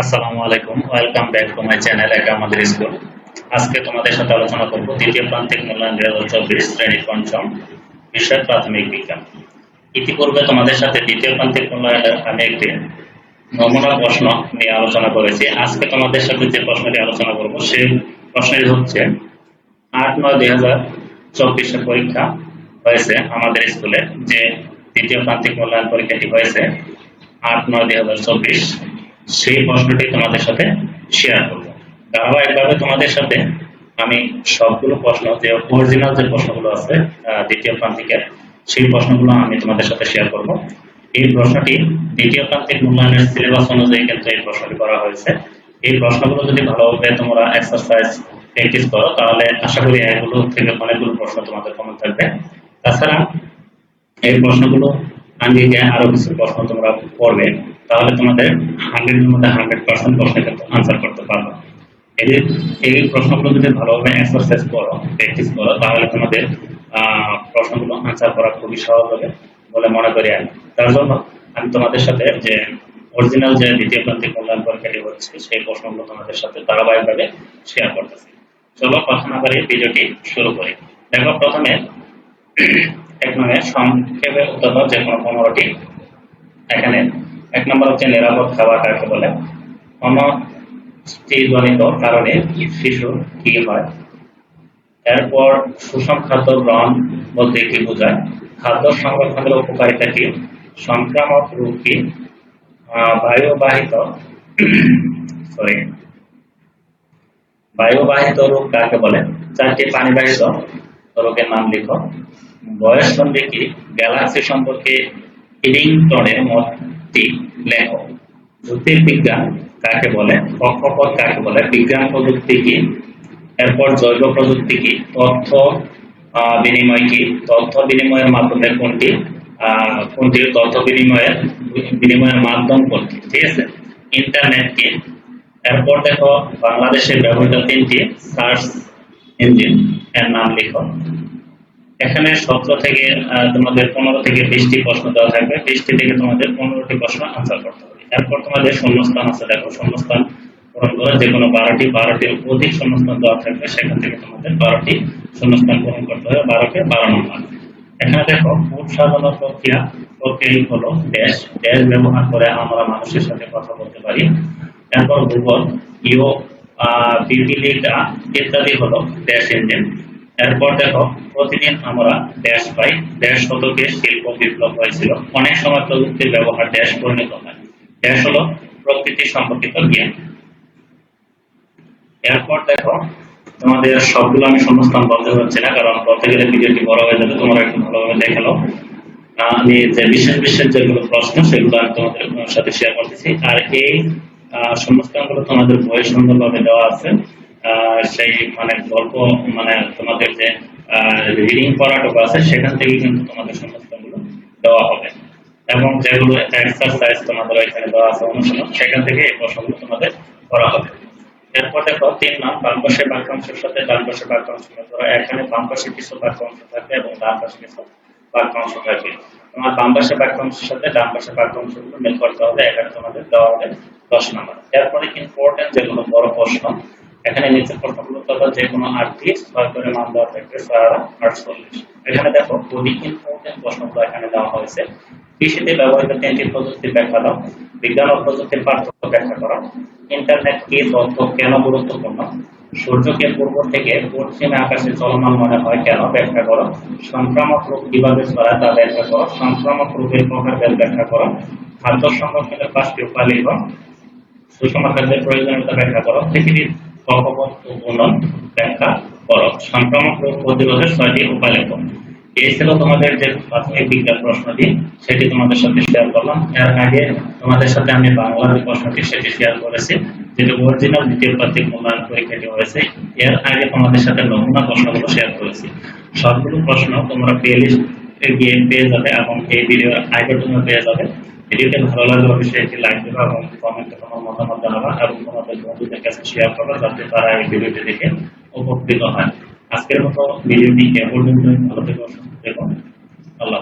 আসসালামু আলাইকুম, welcome back to my channel একা আমাদের স্কুল। আজকে তোমাদের সাথে আলোচনা করব দ্বিতীয় প্রান্তিক মূল্যায়ন দুই হাজার চব্বিশ শ্রেণি পঞ্চম বিষয় প্রাথমিক বিজ্ঞান। ইতিপূর্বে তোমাদের সাথে দ্বিতীয় প্রান্তিক মূল্যায়নের আমি একটি নমুনা প্রশ্ন নিয়ে আলোচনা করেছি। আজকে তোমাদের সাথে যে প্রশ্নটি আলোচনা করব, সেই প্রশ্নটি হচ্ছে, আট নয় দুই হাজার চব্বিশে পরীক্ষা হয়েছে আমাদের স্কুলে, যে দ্বিতীয় প্রান্তিক মূল্যায়ন পরীক্ষাটি হয়েছে আট নয় দুই হাজার চব্বিশ। সেই প্রশ্নটি তোমাদের সাথে শেয়ার করব। ধারাবাহিকভাবে তোমাদের সাথে আমি সবগুলো প্রশ্ন, যে অরিজিনাল যে প্রশ্নগুলো আছে দ্বিতীয় প্রান্তিকের, সেই প্রশ্নগুলো আমি তোমাদের সাথে শেয়ার করব। এই প্রশ্নটি দ্বিতীয় প্রান্তিক মূল্যায়নের সিলেবাস অনুযায়ী কিন্তু এই প্রশ্নটি করা হয়েছে। এই প্রশ্নগুলো যদি ভালোভাবে তোমরা এক্সারসাইজ প্র্যাকটিস করো, তাহলে আশা করি এগুলো থেকে অনেকগুলো প্রশ্ন তোমাদের কমন থাকবে। তাছাড়া এই প্রশ্নগুলো আঙ্গিকে আরও কিছু প্রশ্ন তোমরা পড়বে তাহলে তোমাদের হান্ড্রেডের মধ্যে হান্ড্রেড পার্সেন্ট প্রশ্ন কিন্তু আনসার করতে পারবে। এই এই প্রশ্নগুলো যদি ভালোভাবে এক্সারসাইজ করো প্র্যাকটিস করো, তাহলে তোমাদের প্রশ্নগুলো আনসার করা খুবই সহজ হবে বলে মনে করি আমি। তার জন্য আমি তোমাদের সাথে যে অরিজিনাল যে দ্বিতীয় প্রান্তিক মূল্যায়ন পরীক্ষাটি হচ্ছে, সেই প্রশ্নগুলো তোমাদের সাথে ধারাবাহিকভাবে শেয়ার করতেছি। চলো কথা না বাড়িয়ে ভিডিওটি শুরু করি। দেখো প্রথমে, এক নয় সংক্ষেপে উত্তর যে কোনো পনেরোটি। এখানে এক নম্বর হচ্ছে নিরাপদ খাবার কাকে বলে? অনষ্টিজনিত কারণে শিশু কি হয়? এরপর সুষম খাদ্য গ্রহণ বলতে কি বোঝায়? খাদ্য সংরক্ষণের উপকারিতা কি? সংক্রামক রোগ বায়ুবাহিত সরি বায়ুবাহিত রোগ কাকে বলে? চারটি পানিবাহিত রোগের নাম লিখো। বয়স সন্ধি কি গ্যালাক্সি সম্পর্কে ইডিংটনের মতটি লেখো জ্যোতির্বিজ্ঞান কাকে বলে? কক্ষপথ কাকে বলে? বিজ্ঞান প্রযুক্তি কি? এরপর জৈব প্রযুক্তি কি? তথ্য বিনিময় কি? তথ্য বিনিময়ের মাধ্যমে কোনটি? কোনটি? তথ্য বিনিময়ের বিনিময়ের মাধ্যম কোনটি? ঠিক আছে? ইন্টারনেট কি? এরপর দেখো, বাংলাদেশে ব্যবহৃত তিনটি সার্চ ইঞ্জিন। এর নাম লিখো। এখানে সতেরো থেকে তোমাদের পনেরো থেকে বিশটি প্রশ্ন দেওয়া থাকবে। বিশটি থেকে তোমাদের পনেরোটি প্রশ্ন আনসার করতে হবে। এরপর তোমাদের শূন্যস্থান আছে। দেখো, শূন্যস্থান পূরণ করে যে কোনো বারোটি বারোটির অধিক শূন্যস্থান দেওয়া থাকবে, সেখান থেকে তোমাদের বারোটি শূন্যস্থান পূরণ করতে হবে, বারোকে বারো নম্বর। এখানে দেখো খুব সাধারণ প্রক্রিয়া প্রক্রিয়া হলো ড্যাশ ড্যাশ ব্যবহার করে আমরা মানুষের সাথে কথা বলতে পারি। এরপর গুগল ইও ইত্যাদি হলো ড্যাশ ইঞ্জিন এরপর দেখো, প্রতিদিন আমরা ড্যাশ পাই। ড্যাশ শতকে শিল্প বিপ্লব হয়েছিল। অনেক সময় প্রযুক্তির ব্যবহার ড্যাশ পরিণত হয়। ড্যাশ হলো প্রকৃতি সম্পর্কিত জ্ঞান। এরপর দেখো, তোমাদের সবগুলো আমি শূন্যস্থান বলতে পারছি না, কারণ বলতে গেলে ভিডিওটি বড় হয়ে যাবে, তোমরা একটু ভালোভাবে দেখে নাও। আমি যে বিশেষ বিশেষ যেগুলো প্রশ্ন, সেগুলো আমি তোমাদের সাথে শেয়ার করতেছি। আর এই শূন্যস্থানগুলো তোমাদের বইয়ে সুন্দরভাবে দেওয়া আছে। সেই মানে গল্প মানে তোমাদের যে রিডিং পড়াটুকু আছে, সেখান থেকে কিন্তু তোমাদের শূন্যস্থানগুলো দেওয়া হবে। এবং যেগুলো এক্সারসাইজ তোমাদের এখানে দেওয়া আছে অনুশীলন, সেখান থেকে এই প্রশ্নগুলো তোমাদের করা হবে। এরপর দেখো, তিন নাম বাম পাশে বাক্যাংশের সাথে ডান পাশে বাক্যাংশ এখানে বাম পাশে কিছু বাক্যাংশ থাকবে এবং ডান পাশে কিছু বাক্যাংশ থাকবে তোমার বাম পাশে বাক্যাংশের সাথে ডান পাশে বাক্যাংশগুলো মিল করতে হবে, এখানে তোমাদের দেওয়া হবে দশ নম্বর। এরপরে ইম্পর্টেন্ট যেগুলো বড় প্রশ্ন এখানে নিচে যে কোনো আটটি ছয় করে দেওয়া থাকবে এখানে দেখো প্রশ্নগুলো এখানে দেওয়া হয়েছে। কৃষিতে ব্যবহৃত তিনটি প্রযুক্তির ব্যাখ্যা দাও। বিজ্ঞান ও প্রযুক্তির পার্থক্য ব্যাখ্যা করো। ইন্টারনেট কি তথ্য কেন গুরুত্বপূর্ণ? সূর্যকে পূর্ব থেকে পশ্চিমে আকাশে চলমান মনে হয় কেন ব্যাখ্যা করো। সংক্রামক রোগ কীভাবে ছড়ায় তা ব্যাখ্যা করো। সংক্রামক রোগের প্রকারভেদ ব্যাখ্যা করো। খাদ্য সংরক্ষণের পাঁচটি উপায় লিখো। সুষম খাদ্যের প্রয়োজনীয়তা ব্যাখ্যা করো। পৃথিবীর আমি বাংলার যে প্রশ্নটি সেটি শেয়ার করেছি অরিজিনাল দ্বিতীয় হয়েছে এর আগে তোমাদের সাথে শেয়ার করেছি। সবগুলো প্রশ্ন তোমরা গিয়ে পেয়ে যাবে এবং এই ভিডিও আগে তোমরা পেয়ে যাবে। ভিডিওটি ভালো লাগলে অবশ্যই একটি লাইক দেবা এবং কমেন্টে তোমার মতামত জানাবা এবং তোমাদের বন্ধুদের কাছে শেয়ার করবে যাতে তারা এই ভিডিওটি দেখে উপকৃত হয়। আজকের মতো ভিডিওটি এ পর্যন্ত ভালো থেকে অসুস্থ থেকো। আল্লাহ